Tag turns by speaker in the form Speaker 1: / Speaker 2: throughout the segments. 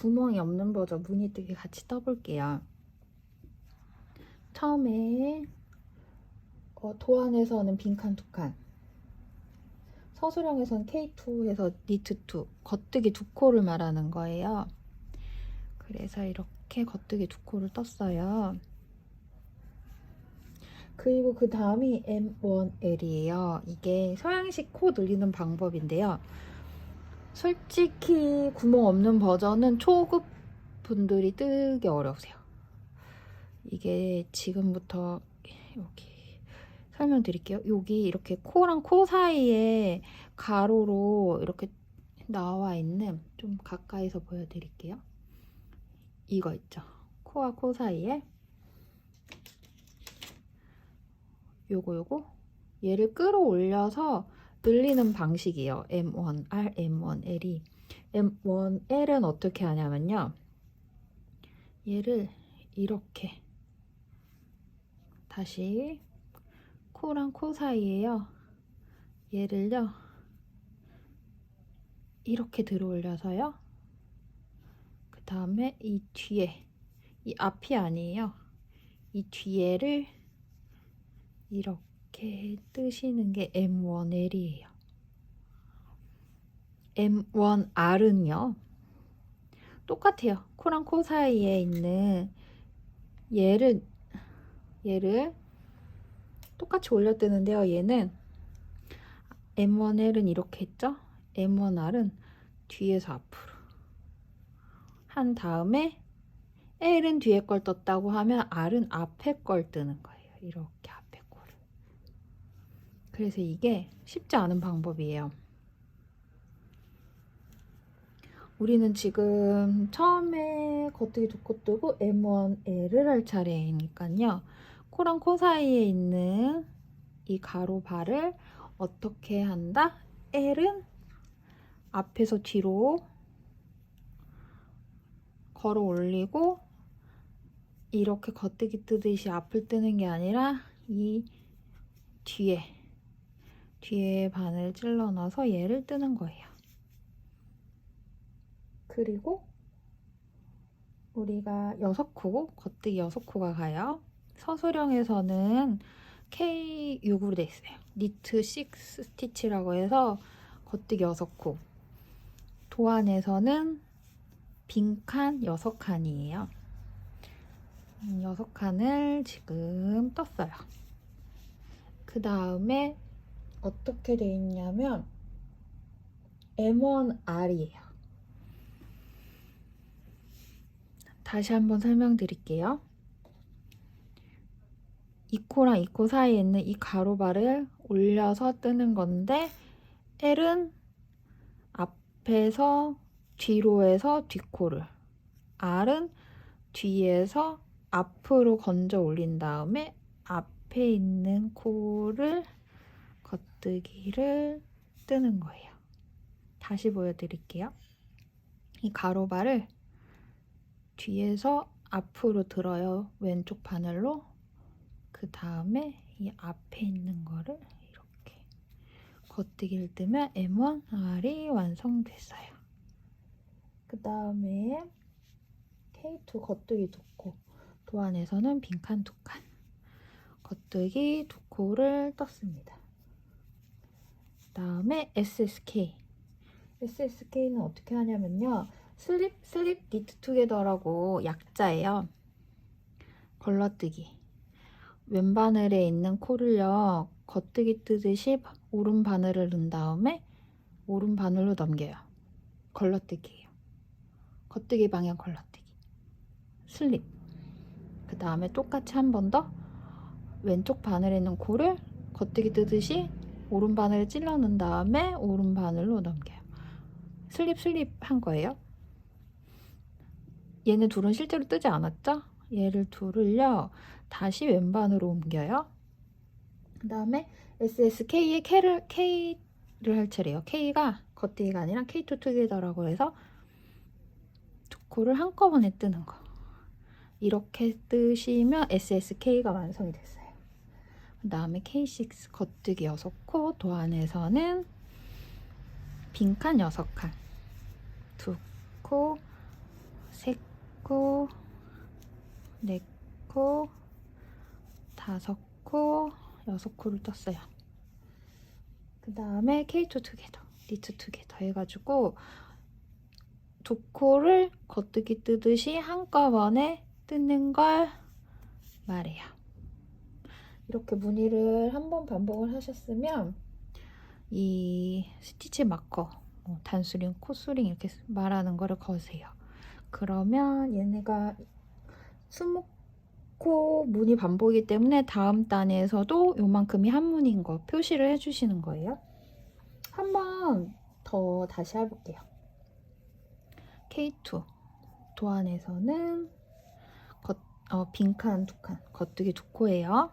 Speaker 1: 구멍이 없는 버전 무늬뜨기 같이 떠볼게요. 처음에 어, 도안에서는 빈칸 두 칸, 서술형에서는 K2에서 니트 2, 겉뜨기 두 코를 말하는 거예요. 그래서 이렇게 겉뜨기 두 코를 떴어요. 그리고 그 다음이 M1L이에요. 이게 서양식 코 늘리는 방법인데요. 솔직히 구멍 없는 버전은 초급 분들이 뜨기 어려우세요. 이게 지금부터 여기 설명드릴게요. 여기 이렇게 코랑 코 사이에 가로로 이렇게 나와 있는 좀 가까이서 보여드릴게요. 이거 있죠. 코와 코 사이에 요거 요거 얘를 끌어올려서 늘리는 방식이에요. M1R, M1L이. M1L은 어떻게 하냐면요. 얘를 이렇게 다시 코랑 코 사이에요. 얘를요. 이렇게 들어 올려서요. 그 다음에 이 뒤에 이 앞이 아니에요. 이 뒤에를 이렇게 뜨시는 게 M1L이에요. M1R은요. 똑같아요. 코랑 코 사이에 있는 얘를 얘를 똑같이 올려뜨는데요. 얘는 M1L은 이렇게 했죠? M1R은 뒤에서 앞으로 한 다음에 L은 뒤에 걸 떴다고 하면 R은 앞에 걸 뜨는 거예요. 이렇게. 그래서 이게 쉽지 않은 방법이에요. 우리는 지금 처음에 겉뜨기 두코 뜨고 M1L을 할 차례니까요. 코랑 코 사이에 있는 이 가로 발을 어떻게 한다? L은 앞에서 뒤로 걸어 올리고 이렇게 겉뜨기 뜨듯이 앞을 뜨는 게 아니라 이 뒤에 뒤에 바늘 찔러 넣어서 얘를 뜨는 거예요. 그리고 우리가 여섯 코, 겉뜨기 여섯 코가 가요. 서술형에서는 K6으로 돼 있어요. 니트 6 스티치라고 해서 겉뜨기 여섯 코. 도안에서는 빈칸 여섯 칸이에요. 음, 여섯 칸을 지금 떴어요. 그 다음에 어떻게 돼 있냐면 M1R이에요. 다시 한번 설명드릴게요. 이 코랑 이 코 사이에 있는 이 가로발을 올려서 뜨는 건데 L은 앞에서 뒤로에서 뒷코를 R은 뒤에서 앞으로 건져 올린 다음에 앞에 있는 코를 겉뜨기를 뜨는 거예요. 다시 보여드릴게요. 이 가로발을 뒤에서 앞으로 들어요. 왼쪽 바늘로. 그 다음에 이 앞에 있는 거를 이렇게 겉뜨기를 뜨면 M1R이 완성됐어요. 그 다음에 K2 겉뜨기 두 코. 도안에서는 빈칸 두 칸. 겉뜨기 두 코를 떴습니다. 그 다음에 SSK. SSK는 어떻게 하냐면요. 슬립, 슬립, 니트 투게더라고 약자예요. 걸러뜨기. 왼 바늘에 있는 코를요, 겉뜨기 뜨듯이 오른 바늘을 넣은 다음에 오른 바늘로 넘겨요. 걸러뜨기예요. 겉뜨기 방향 걸러뜨기. 슬립. 그 다음에 똑같이 한 번 더 왼쪽 바늘에 있는 코를 겉뜨기 뜨듯이 오른 바늘을 찔러 넣은 다음에 오른 바늘로 넘겨요. 슬립 슬립 한 거예요. 얘네 둘은 실제로 뜨지 않았죠? 얘를 둘을요 다시 왼반으로 옮겨요. 그 다음에 SSK의 K를 K를 할 차례예요. K가 겉뜨기가 아니라 K2 투게더라고 해서 두 코를 한꺼번에 뜨는 거. 이렇게 뜨시면 SSK가 완성이 됐어요. 그 다음에 K6 겉뜨기 6코 도안에서는 빈칸 6칸 두 코, 세 코, 네 코, 다섯 코, 여섯 코를 떴어요. 그 다음에 K2 투게더, 니트 투게더 해가지고 두 코를 겉뜨기 뜨듯이 한꺼번에 뜯는 걸 말해요. 이렇게 무늬를 한 번 반복을 하셨으면 이 스티치 마커, 뭐 단수링, 코수링 이렇게 말하는 거를 거세요. 그러면 얘네가 20코 무늬 반복이기 때문에 다음 단에서도 요만큼이 한 무늬인 거 표시를 해주시는 거예요. 한 번 더 다시 해볼게요. K2 도안에서는 겉, 어, 빈칸 두 칸, 겉뜨기 두 코예요.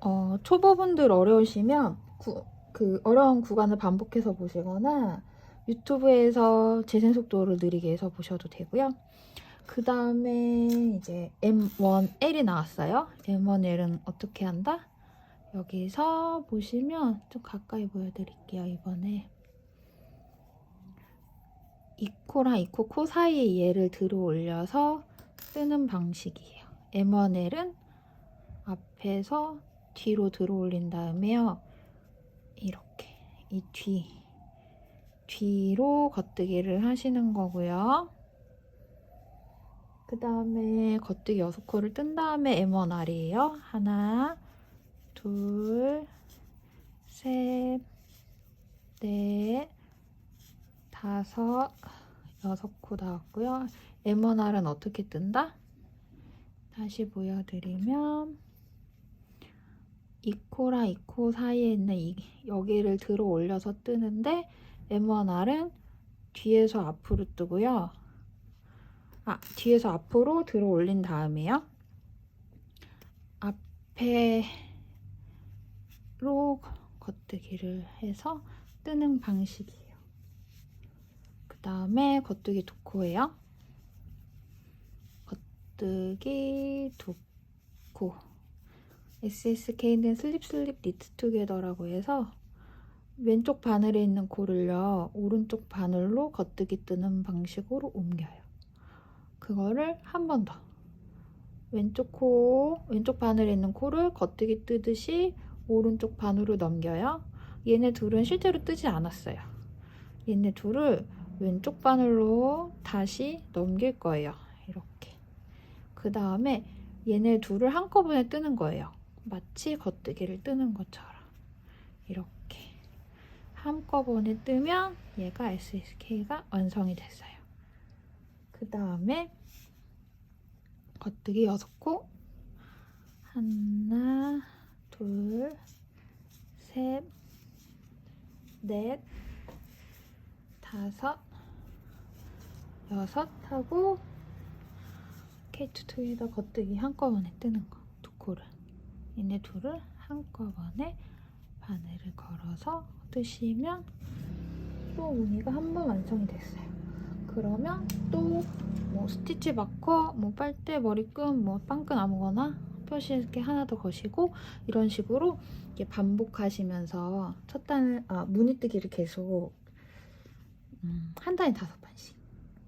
Speaker 1: 어, 초보분들 어려우시면 구, 그 어려운 구간을 반복해서 보시거나 유튜브에서 재생 속도를 느리게 해서 보셔도 되고요. 그 다음에 이제 M1L이 나왔어요. M1L은 어떻게 한다? 여기서 보시면 좀 가까이 보여드릴게요. 이번에 2코랑 2코 코 사이에 얘를 들어 올려서 뜨는 방식이에요. M1L은 앞에서 뒤로 들어 올린 다음에요. 이렇게 이 뒤, 뒤로 겉뜨기를 하시는 거고요. 그 다음에 겉뜨기 6코를 뜬 다음에 M1R이에요. 하나, 둘, 셋, 넷, 다섯, 여섯 코 나왔고요. M1R은 어떻게 뜬다? 다시 보여드리면 2코랑 2코 사이에 있는 이, 여기를 들어 올려서 뜨는데 M1R은 뒤에서 앞으로 뜨고요. 아, 뒤에서 앞으로 들어 올린 다음에요. 앞에로 겉뜨기를 해서 뜨는 방식이에요. 그 다음에 겉뜨기 두 코예요. 겉뜨기 두 코. SSK는 슬립 슬립 니트 투게더라고 해서 왼쪽 바늘에 있는 코를요 오른쪽 바늘로 겉뜨기 뜨는 방식으로 옮겨요. 그거를 한 번 더. 왼쪽 코, 왼쪽 바늘에 있는 코를 겉뜨기 뜨듯이 오른쪽 바늘로 넘겨요. 얘네 둘은 실제로 뜨지 않았어요. 얘네 둘을 왼쪽 바늘로 다시 넘길 거예요. 이렇게. 그 다음에 얘네 둘을 한꺼번에 뜨는 거예요. 마치 겉뜨기를 뜨는 것처럼. 이렇게. 한꺼번에 뜨면 얘가 SSK가 완성이 됐어요. 그 다음에 겉뜨기 6코 하나 둘 셋, 넷, 다섯, 여섯 하고 케이트 투에다 겉뜨기 한꺼번에 뜨는 거 얘네 둘을 한꺼번에 바늘을 걸어서 뜨시면 또 무늬가 한 번 완성이 됐어요. 그러면 또 뭐 스티치 마커, 뭐 빨대, 머리끈, 뭐 빵끈 아무거나 표시 이렇게 하나 더 거시고 이런 식으로 이렇게 반복하시면서 첫 단을 아 무늬뜨기를 계속 음, 한 단에 다섯 번씩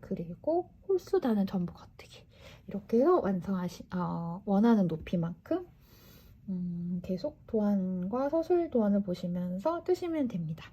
Speaker 1: 그리고 홀수 단은 전부 겉뜨기 이렇게 해서 완성하시 어, 원하는 높이만큼 음, 계속 도안과 서술 도안을 보시면서 뜨시면 됩니다.